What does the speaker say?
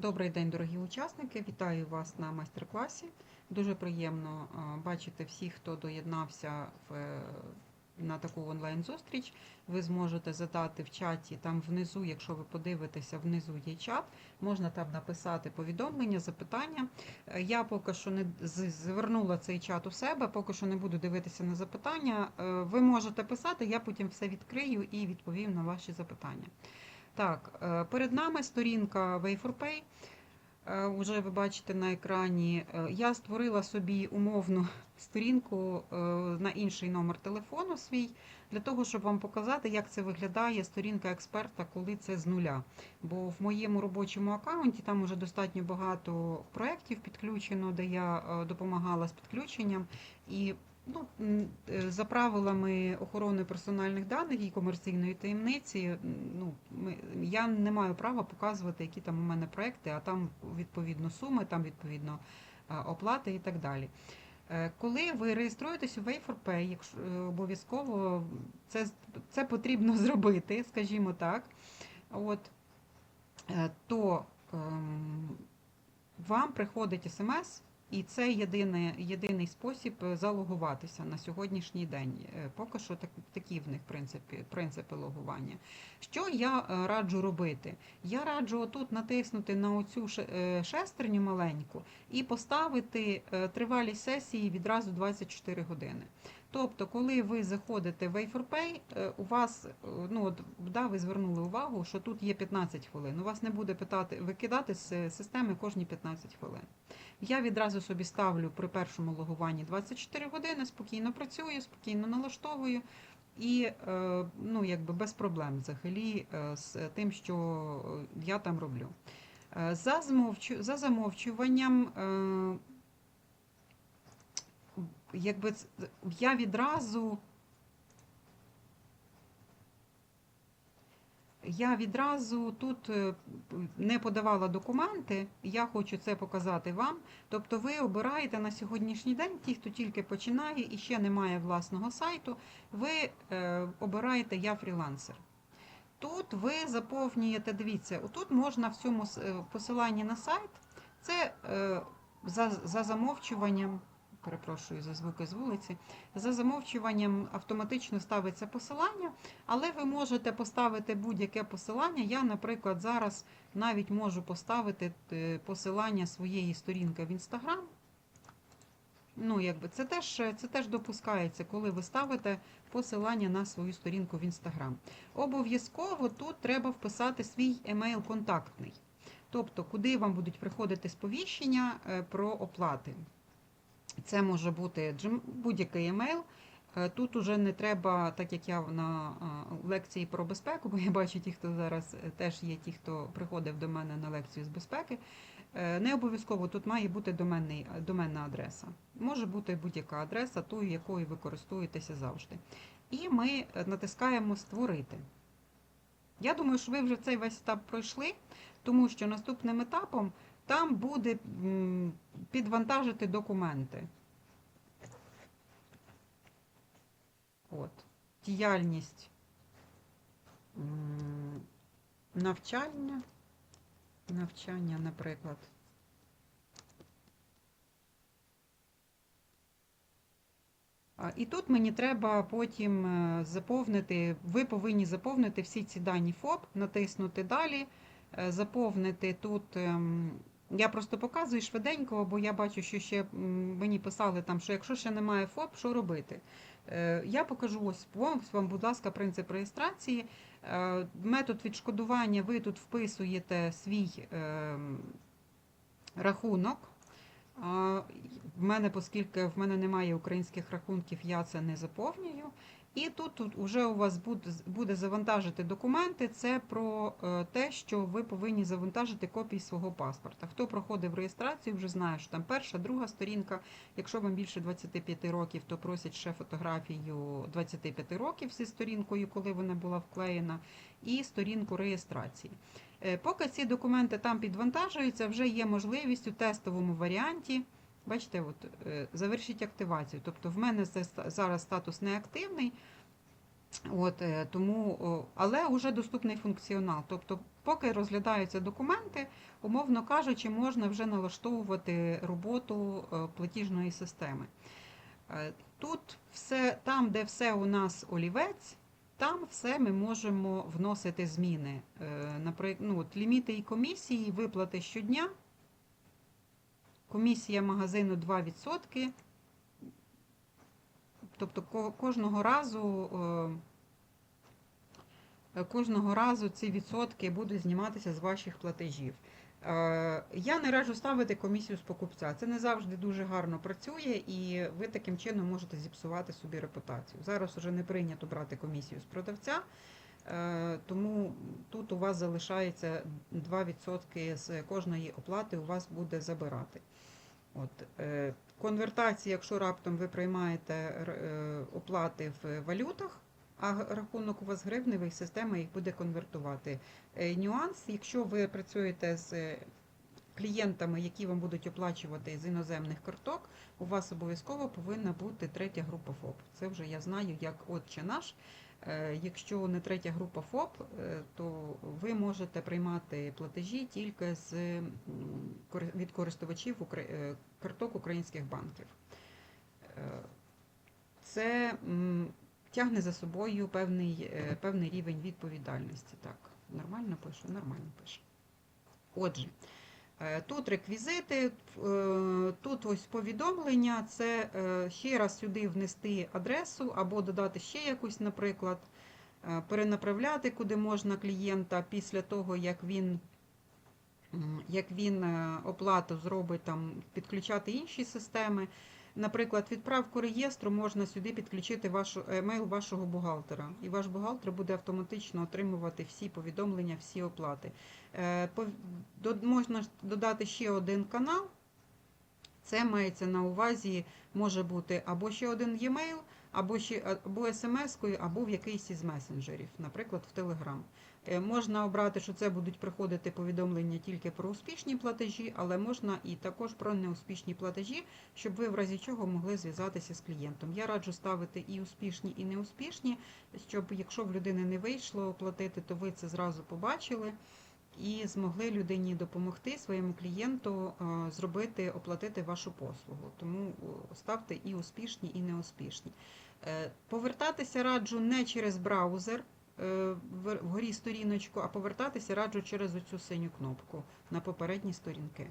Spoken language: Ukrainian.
Добрий день, дорогі учасники! Вітаю вас на майстер-класі. Дуже приємно бачити всіх, хто доєднався в, е, на таку онлайн-зустріч. Ви зможете задати в чаті там внизу, якщо ви подивитеся, внизу є чат, можна там написати повідомлення, запитання. Е, Я поки що не звернула цей чат у себе, поки що не буду дивитися на запитання. Е, Ви можете писати, я потім все відкрию і відповім на ваші запитання. Так, е, перед нами сторінка Way4Pay. Е, Уже ви бачите на екрані. Е, Я створила собі умовну сторінку на інший номер телефону свій, для того, щоб вам показати, як це виглядає сторінка експерта, коли це з нуля. Бо в моєму робочому аккаунті там уже достатньо багато проєктів підключено, де я допомагала з підключенням. І ну, е, за правилами охорони персональних даних і комерційної таємниці, ну, я не маю права показувати, які там у мене проекти, а там відповідно суми, там відповідно е, оплати і так далі. Е, Коли ви реєструєтесь у Way4Pay, якщо обов'язково це, це потрібно зробити, скажімо так, от, то ем, вам приходить смс, і це єдиний, єдиний спосіб е, залогуватися на сьогоднішній день. Е, Поки що так, такі в них принципи, принципи логування. Що я е, раджу робити? Я раджу отут натиснути на оцю ше- шестерню маленьку і поставити тривалі сесії відразу 24 години. Тобто, коли ви заходите в Way4Pay, е, у вас, е, ну от, да, ви звернули увагу, що тут є 15 хвилин. У вас не буде питати, викидати з системи кожні 15 хвилин. Я відразу собі ставлю при першому логуванні 24 години, спокійно працюю, спокійно налаштовую і е, ну, якби без проблем взагалі е, з тим, що е, я там роблю. Е, За, замовчуванням, е, якби я відразу. Я відразу тут е, не подавала документи, я хочу це показати вам. Тобто ви обираєте на сьогоднішній день, ті, хто тільки починає і ще не має власного сайту, ви е, обираєте Я фрілансер. Тут ви заповнюєте, дивіться, тут можна в цьому е, посиланні на сайт, це за, за замовчуванням, перепрошую за звуки з вулиці, за замовчуванням автоматично ставиться посилання, але ви можете поставити будь-яке посилання. Я, наприклад, зараз навіть можу поставити е, посилання своєї сторінки в Instagram. Ну, якби це теж, це теж допускається, коли ви ставите посилання на свою сторінку в Instagram. Обов'язково тут треба вписати свій емейл контактний. Тобто, куди вам будуть приходити сповіщення е, про оплати. Це може бути будь-який емейл. Е, Тут уже не треба, так як я на е, лекції про безпеку, бо я бачу ті, хто зараз е, теж є ті, хто приходив до мене на лекцію з безпеки. Не обов'язково тут має бути доменний, доменна адреса. Може бути будь-яка адреса, тою, якою ви користуєтеся завжди. І ми натискаємо Створити. Я думаю, що ви вже цей весь етап пройшли, тому що наступним етапом там буде підвантажити документи. От. Діяльність навчання. Навчання, наприклад. І тут мені треба потім е, заповнити, ви повинні заповнити всі ці дані ФОП, натиснути далі, е, заповнити тут. Я просто показую швиденько, бо я бачу, що ще мені писали там, що якщо ще немає ФОП, що робити? Е, Я покажу ось ось вам, будь ласка, принцип реєстрації. Е, Метод відшкодування ви тут вписуєте свій ем, рахунок. А, В мене, оскільки в мене немає українських рахунків, я це не заповнюю. І тут, тут вже у вас буде, буде завантажити документи. Це про е, те, що ви повинні завантажити копії свого паспорта. Хто проходив реєстрацію, вже знає, що там перша, друга сторінка. Якщо вам більше 25 років, то просять ще фотографію 25 років зі сторінкою, коли вона була вклеєна, і сторінку реєстрації. Е, Поки ці документи там підвантажуються, вже є можливість у тестовому варіанті. Бачите, от, е, завершіть активацію. Тобто в мене це зараз статус неактивний. От, е, тому, але вже доступний функціонал. Тобто, поки розглядаються документи, умовно кажучи, можна вже налаштовувати роботу платіжної системи. Тут все, там, де все у нас олівець, там все ми можемо вносити зміни. Наприклад, ну, от ліміти і комісії, виплати щодня. Комісія магазину 2%. Тобто кожного разу, е, кожного разу ці відсотки будуть зніматися з ваших платежів. Е, Я не раджу ставити комісію з покупця. Це не завжди дуже гарно працює, і ви таким чином можете зіпсувати собі репутацію. Зараз уже не прийнято брати комісію з продавця, е, тому тут у вас залишається 2% з кожної оплати у вас буде забирати. От, е, конвертація, якщо раптом ви приймаєте оплати в валютах, а рахунок у вас гривневий, система їх буде конвертувати. Е, Нюанс, якщо ви працюєте з е, клієнтами, які вам будуть оплачувати з іноземних карток, у вас обов'язково повинна бути третя група ФОП. Це вже я знаю, як отче наш. Е, Якщо не третя група ФОП, то ви можете приймати платежі тільки з від користувачів карток українських банків. Це тягне за собою певний, е, певний рівень відповідальності. Так, нормально пишу? Нормально пишу. Отже, е, тут реквізити, е, тут ось повідомлення. Це ще раз сюди внести адресу або додати ще якусь, наприклад, перенаправляти куди можна клієнта після того, як він. Як він оплату зробить, там підключати інші системи. Наприклад, відправку реєстру можна сюди підключити вашу емейл вашого бухгалтера, і ваш бухгалтер буде автоматично отримувати всі повідомлення, всі оплати. Е, Можна додати ще один канал. Це мається на увазі, може бути або ще один e-mail, або ще або смс-кою, або в якийсь із месенджерів, наприклад, в. Е, Можна обрати, що це будуть приходити повідомлення тільки про успішні платежі, але можна і також про неуспішні платежі, щоб ви в разі чого могли зв'язатися з клієнтом. Я раджу ставити і успішні, і неуспішні, щоб якщо в людини не вийшло платити, то ви це зразу побачили і змогли людині допомогти своєму клієнту е, зробити, оплатити вашу послугу. Тому е, ставте і успішні, і неуспішні. Е, Повертатися раджу не через браузер вгорі сторіночку, а повертатися раджу через оцю синю кнопку на попередні сторінки.